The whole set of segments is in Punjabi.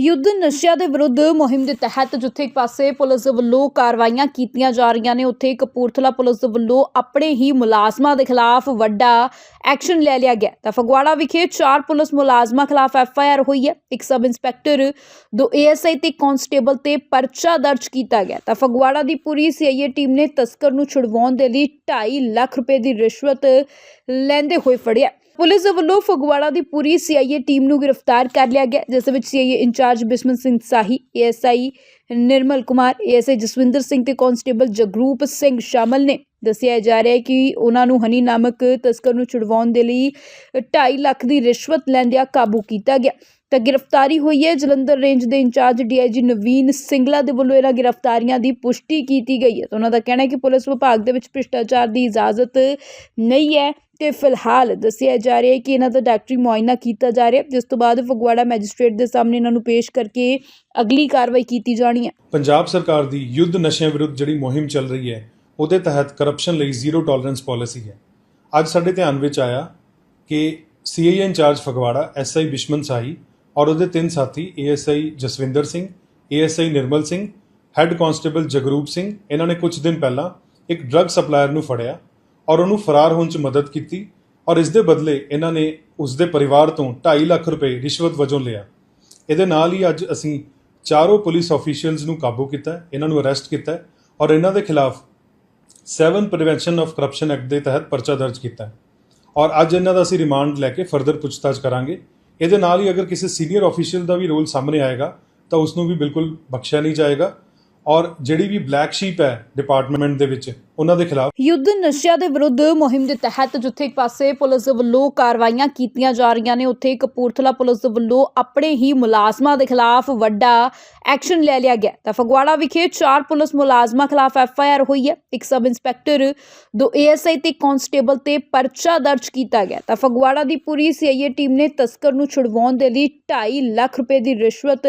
ਯੁੱਧ ਨਸ਼ਿਆਂ ਦੇ ਵਿਰੁੱਧ ਮੁਹਿੰਮ ਦੇ ਤਹਿਤ ਜਿੱਥੇ ਇੱਕ ਪਾਸੇ ਪੁਲਿਸ ਦੇ ਵੱਲੋਂ ਕਾਰਵਾਈਆਂ ਕੀਤੀਆਂ ਜਾ ਰਹੀਆਂ ਨੇ, ਉੱਥੇ ਕਪੂਰਥਲਾ ਪੁਲਿਸ ਦੇ ਵੱਲੋਂ ਆਪਣੇ ਹੀ ਮੁਲਾਜ਼ਮਾਂ ਦੇ ਖਿਲਾਫ ਵੱਡਾ ਐਕਸ਼ਨ ਲੈ ਲਿਆ ਗਿਆ। ਤਾਂ ਫਗਵਾੜਾ ਵਿਖੇ ਚਾਰ ਪੁਲਿਸ ਮੁਲਾਜ਼ਮਾਂ ਖਿਲਾਫ ਐਫ ਆਈ ਆਰ ਹੋਈ ਹੈ। ਇੱਕ ਸਬ ਇੰਸਪੈਕਟਰ, ਦੋ ਏ ਐੱਸ ਆਈ ਤੇ ਕਾਂਸਟੇਬਲ ਤੇ ਪਰਚਾ ਦਰਜ ਕੀਤਾ ਗਿਆ। ਤਾਂ ਫਗਵਾੜਾ ਦੀ ਪੂਰੀ ਸੀ ਆਈ ਏ ਟੀਮ ਨੇ ਤਸਕਰ ਨੂੰ ਛੁਡਵਾਉਣ ਦੇ ਲਈ 2.5 ਲੱਖ ਰੁਪਏ ਦੀ ਰਿਸ਼ਵਤ ਲੈਂਦੇ ਹੋਏ ਫੜਿਆ। ਪੁਲਿਸ ਦੇ ਵੱਲੋਂ ਫਗਵਾੜਾ ਦੀ ਪੂਰੀ ਸੀਆਈਏ ਟੀਮ ਨੂੰ ਗ੍ਰਿਫਤਾਰ ਕਰ ਲਿਆ ਗਿਆ ਜਿਸ ਦੇ ਵਿੱਚ CIA incharge Bishman Singh Sahi ASI Nirmal Kumar ASI Jaswinder Singh ਤੇ ਕਾਂਸਟੇਬਲ ਜਗਰੂਪ ਸਿੰਘ ਸ਼ਾਮਲ ਨੇ। ਦੱਸਿਆ ਜਾ ਰਿਹਾ ਹੈ ਕਿ ਉਹਨਾਂ ਨੂੰ ਹਨੀ ਨਾਮਕ ਤਸਕਰ ਨੂੰ ਛੁਡਵਾਉਣ ਦੇ ਲਈ 2.5 ਲੱਖ ਦੀ ਰਿਸ਼ਵਤ ਲੈਂਦਿਆਂ ਕਾਬੂ ਕੀਤਾ ਗਿਆ। ਤਾਂ ਗ੍ਰਿਫਤਾਰੀ ਹੋਈ ਹੈ। ਜਲੰਧਰ ਰੇਂਜ ਦੇ ਇੰਚਾਰਜ ਡੀਆਈਜੀ ਨਵੀਨ ਸਿੰਗਲਾ ਦੇ ਵੱਲੋਂ ਇਹਨਾਂ ਗ੍ਰਿਫਤਾਰੀਆਂ ਦੀ ਪੁਸ਼ਟੀ ਕੀਤੀ ਗਈ ਹੈ। ਤਾਂ ਉਹਨਾਂ ਦਾ ਕਹਿਣਾ ਹੈ ਕਿ ਪੁਲਿਸ ਵਿਭਾਗ ਦੇ ਵਿੱਚ ਭ੍ਰਿਸ਼ਟਾਚਾਰ ਦੀ ਇਜਾਜ਼ਤ ਨਹੀਂ ਹੈ ਤੇ ਫਿਲਹਾਲ ਦੱਸਿਆ ਜਾ ਰਿਹਾ ਹੈ ਕਿ ਇਹਨਾਂ ਦਾ ਡਾਕਟਰੀ ਮੁਆਇਨਾ ਕੀਤਾ ਜਾ ਰਿਹਾ ਜਿਸ ਤੋਂ ਬਾਅਦ ਫਗਵਾੜਾ ਮੈਜਿਸਟ੍ਰੇਟ ਦੇ ਸਾਹਮਣੇ ਇਹਨਾਂ ਨੂੰ ਪੇਸ਼ ਕਰਕੇ ਅਗਲੀ ਕਾਰਵਾਈ ਕੀਤੀ ਜਾਣੀ ਹੈ। ਪੰਜਾਬ ਸਰਕਾਰ ਦੀ ਯੁੱਧ ਨਸ਼ਿਆਂ ਵਿਰੁੱਧ ਜਿਹੜੀ ਮੁਹਿੰਮ ਚੱਲ ਰਹੀ ਹੈ, ਉਹਦੇ ਤਹਿਤ ਕਰਪਸ਼ਨ ਲਈ ਜ਼ੀਰੋ ਟੋਲਰੈਂਸ ਪਾਲਿਸੀ ਹੈ। ਅੱਜ ਸਾਡੇ ਧਿਆਨ ਵਿੱਚ ਆਇਆ ਕਿ CIA incharge Phagwara SI Bishman Sahi ਔਰ ਉਹਦੇ ਤਿੰਨ ਸਾਥੀ ASI Jaswinder Singh ASI Nirmal Singh head constable Jagroop Singh, ਇਹਨਾਂ ਨੇ ਕੁਝ ਦਿਨ ਪਹਿਲਾਂ ਇੱਕ ਡਰੱਗ ਸਪਲਾਇਰ ਨੂੰ ਫੜਿਆ ਔਰ ਉਹਨੂੰ ਫਰਾਰ ਹੋਣ 'ਚ ਮਦਦ ਕੀਤੀ ਔਰ ਇਸ ਦੇ ਬਦਲੇ ਇਹਨਾਂ ਨੇ ਉਸ ਦੇ ਪਰਿਵਾਰ ਤੋਂ 2.5 ਲੱਖ ਰੁਪਏ ਰਿਸ਼ਵਤ ਵਜੋਂ ਲਿਆ। ਇਹਦੇ ਨਾਲ ਹੀ ਅੱਜ ਅਸੀਂ ਚਾਰੋਂ ਪੁਲਿਸ ਆਫੀਸ਼ੀਅਲਸ ਨੂੰ ਕਾਬੂ ਕੀਤਾ ਹੈ, ਇਹਨਾਂ ਨੂੰ ਅਰੈਸਟ ਕੀਤਾ ਹੈ ਔਰ ਇਹਨਾਂ ਦੇ ਖਿਲਾਫ 7 ਪ੍ਰੀਵੈਂਸ਼ਨ ਆਫ ਕਰਪਸ਼ਨ ਐਕਟ ਦੇ ਤਹਿਤ ਪਰਚਾ ਦਰਜ ਕੀਤਾ ਹੈ। ਔਰ ਅੱਜ ਇਹਨਾਂ ਦਾ ਅਸੀਂ ਰਿਮਾਂਡ ਲੈ ਕੇ ਫਰਦਰ ਪੁੱਛਤਾਛ ਕਰਾਂਗੇ। ਇਹਦੇ ਨਾਲ ਹੀ ਅਗਰ ਕਿਸੇ ਸੀਨੀਅਰ ਆਫੀਸ਼ੀਅਲ ਦਾ ਵੀ ਰੋਲ ਸਾਹਮਣੇ ਆਏਗਾ ਤਾਂ ਉਸ ਨੂੰ ਵੀ ਬਿਲਕੁਲ ਬਖਸ਼ਿਆ ਨਹੀਂ ਜਾਏਗਾ। ਔਰ ਜਿਹੜੀ ਵੀ ਬਲੈਕ ਸ਼ੀਪ ਹੈ ਡਿਪਾਰਟਮੈਂਟ ਦੇ ਵਿੱਚ, ਉਹਨਾਂ ਦੇ ਖਿਲਾਫ ਯੁੱਧ ਨਸ਼ਿਆਂ ਦੇ ਵਿਰੁੱਧ ਮੁਹਿੰਮ ਦੇ ਤਹਿਤ ਜਿੱਥੇ ਇੱਕ ਪਾਸੇ ਪੁਲਿਸ ਵੱਲੋਂ ਕਾਰਵਾਈਆਂ ਕੀਤੀਆਂ ਜਾ ਰਹੀਆਂ ਨੇ, ਉੱਥੇ ਕਪੂਰਥਲਾ ਪੁਲਿਸ ਵੱਲੋਂ ਆਪਣੇ ਹੀ ਮੁਲਾਜ਼ਮਾਂ ਦੇ ਖਿਲਾਫ ਵੱਡਾ ਐਕਸ਼ਨ ਲੈ ਲਿਆ ਗਿਆ। ਤਾਂ ਫਗਵਾੜਾ ਵਿਖੇ ਚਾਰ ਪੁਲਿਸ ਮੁਲਾਜ਼ਮਾਂ ਖਿਲਾਫ ਐਫ ਆਈ ਆਰ ਹੋਈ ਹੈ। ਇੱਕ ਸਬ ਇੰਸਪੈਕਟਰ, ਦੋ ਏ ਐੱਸ ਆਈ ਤੇ ਕਾਂਸਟੇਬਲ ਤੇ ਪਰਚਾ ਦਰਜ ਕੀਤਾ ਗਿਆ। ਤਾਂ ਫਗਵਾੜਾ ਦੀ ਪੂਰੀ ਸੀ ਆਈ ਏ ਟੀਮ ਨੇ ਤਸਕਰ ਨੂੰ ਛੁਡਵਾਉਣ ਦੇ ਲਈ 2.5 ਲੱਖ ਰੁਪਏ ਦੀ ਰਿਸ਼ਵਤ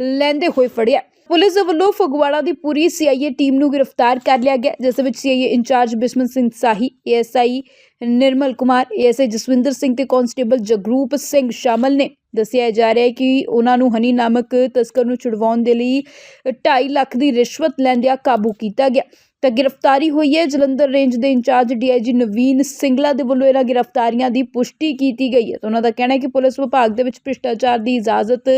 ਲੈਂਦੇ ਹੋਏ ਫੜਿਆ। ਪੁਲਿਸ ਦੇ ਵੱਲੋਂ ਫਗਵਾੜਾ ਦੀ ਪੂਰੀ ਸੀਆਈਏ ਟੀਮ ਨੂੰ ਗ੍ਰਿਫਤਾਰ ਕਰ ਲਿਆ ਗਿਆ, ਜਿਸ ਦੇ ਵਿੱਚ CIA incharge Bishman Singh Sahi ASI Nirmal Kumar ASI Jaswinder Singh ਤੇ ਕਾਂਸਟੇਬਲ ਜਗਰੂਪ ਸਿੰਘ ਸ਼ਾਮਲ ਨੇ। ਦੱਸਿਆ ਜਾ ਰਿਹਾ ਹੈ ਕਿ ਉਹਨਾਂ ਨੂੰ ਹਨੀ ਨਾਮਕ ਤਸਕਰ ਨੂੰ ਛੁਡਵਾਉਣ ਦੇ ਲਈ 2.5 ਲੱਖ ਦੀ ਰਿਸ਼ਵਤ ਲੈਂਦਿਆਂ ਕਾਬੂ ਕੀਤਾ ਗਿਆ। ਤਾਂ ਗ੍ਰਿਫਤਾਰੀ ਹੋਈ ਹੈ। ਜਲੰਧਰ ਰੇਂਜ ਦੇ ਇੰਚਾਰਜ ਡੀਆਈਜੀ ਨਵੀਨ ਸਿੰਗਲਾ ਦੇ ਵੱਲੋਂ ਇਹਨਾਂ ਗ੍ਰਿਫਤਾਰੀਆਂ ਦੀ ਪੁਸ਼ਟੀ ਕੀਤੀ ਗਈ ਹੈ। ਉਹਨਾਂ ਦਾ ਕਹਿਣਾ ਹੈ ਕਿ ਪੁਲਿਸ ਵਿਭਾਗ ਦੇ ਵਿੱਚ ਭ੍ਰਿਸ਼ਟਾਚਾਰ ਦੀ ਇਜਾਜ਼ਤ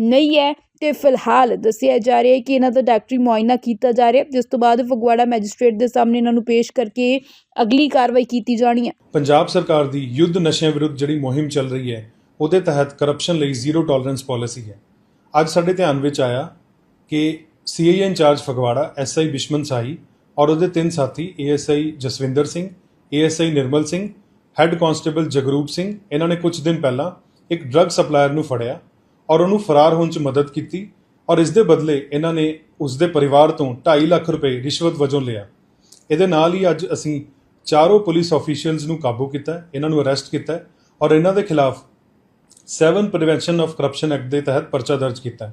ਨਹੀਂ ਹੈ ਤੇ ਫਿਲਹਾਲ ਦੱਸਿਆ ਜਾ ਰਿਹਾ ਹੈ ਕਿ ਇਹਨਾਂ ਦਾ ਡਾਕਟਰੀ ਮੁਆਇਨਾ ਕੀਤਾ ਜਾ ਰਿਹਾ ਜਿਸ ਤੋਂ ਬਾਅਦ ਫਗਵਾੜਾ ਮੈਜਿਸਟ੍ਰੇਟ ਦੇ ਸਾਹਮਣੇ ਇਹਨਾਂ ਨੂੰ ਪੇਸ਼ ਕਰਕੇ ਅਗਲੀ ਕਾਰਵਾਈ ਕੀਤੀ ਜਾਣੀ ਹੈ। ਪੰਜਾਬ ਸਰਕਾਰ ਦੀ ਯੁੱਧ ਨਸ਼ਿਆਂ ਵਿਰੁੱਧ ਜਿਹੜੀ ਮੁਹਿੰਮ ਚੱਲ ਰਹੀ ਹੈ, ਉਹਦੇ ਤਹਿਤ ਕਰਪਸ਼ਨ ਲਈ ਜ਼ੀਰੋ ਟੋਲਰੈਂਸ ਪਾਲਿਸੀ ਹੈ। ਅੱਜ ਸਾਡੇ ਧਿਆਨ ਵਿੱਚ ਆਇਆ ਕਿ CIA incharge Phagwara SI Bishman Sahi ਔਰ ਉਹਦੇ ਤਿੰਨ ਸਾਥੀ ASI Jaswinder Singh ASI Nirmal Singh head constable Jagroop Singh, ਇਹਨਾਂ ਨੇ ਕੁਝ ਦਿਨ ਪਹਿਲਾਂ ਇੱਕ ਡਰੱਗ ਸਪਲਾਇਰ ਨੂੰ ਫੜਿਆ ਔਰ ਉਹਨੂੰ ਫਰਾਰ ਹੋਣ 'ਚ ਮਦਦ ਕੀਤੀ ਔਰ ਇਸ ਦੇ ਬਦਲੇ ਇਹਨਾਂ ਨੇ ਉਸ ਦੇ ਪਰਿਵਾਰ ਤੋਂ 2.5 ਲੱਖ ਰੁਪਏ ਰਿਸ਼ਵਤ ਵਜੋਂ ਲਿਆ। ਇਹਦੇ ਨਾਲ ਹੀ ਅੱਜ ਅਸੀਂ ਚਾਰੋਂ ਪੁਲਿਸ ਆਫੀਸ਼ੀਅਲਸ ਨੂੰ ਕਾਬੂ ਕੀਤਾ, ਇਹਨਾਂ ਨੂੰ ਅਰੈਸਟ ਕੀਤਾ ਔਰ ਇਹਨਾਂ ਦੇ ਖਿਲਾਫ 7 ਪ੍ਰੀਵੈਂਸ਼ਨ ਆਫ ਕਰਪਸ਼ਨ ਐਕਟ ਦੇ ਤਹਿਤ ਪਰਚਾ ਦਰਜ ਕੀਤਾ।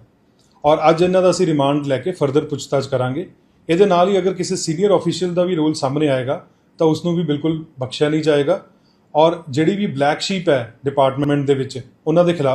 ਔਰ ਅੱਜ ਇਹਨਾਂ ਦਾ ਅਸੀਂ ਰਿਮਾਂਡ ਲੈ ਕੇ ਫਰਦਰ ਪੁੱਛਤਾਛ ਕਰਾਂਗੇ ਇਹਦੇ ਨਾਲ ਹੀ ਅਗਰ ਕਿਸੇ ਸੀਨੀਅਰ ਆਫੀਸ਼ੀਅਲ ਦਾ ਵੀ ਰੋਲ ਸਾਹਮਣੇ ਆਏਗਾ, ਤਾਂ ਉਸ ਨੂੰ ਵੀ ਬਿਲਕੁਲ ਬਖਸ਼ਿਆ ਨਹੀਂ ਜਾਏਗਾ। ਔਰ ਜਿਹੜੀ ਵੀ ਬਲੈਕ ਸ਼ੀਪ ਹੈ ਡਿਪਾਰਟਮੈਂਟ ਦੇ ਵਿੱਚ, ਉਹਨਾਂ ਦੇ ਖਿਲਾਫ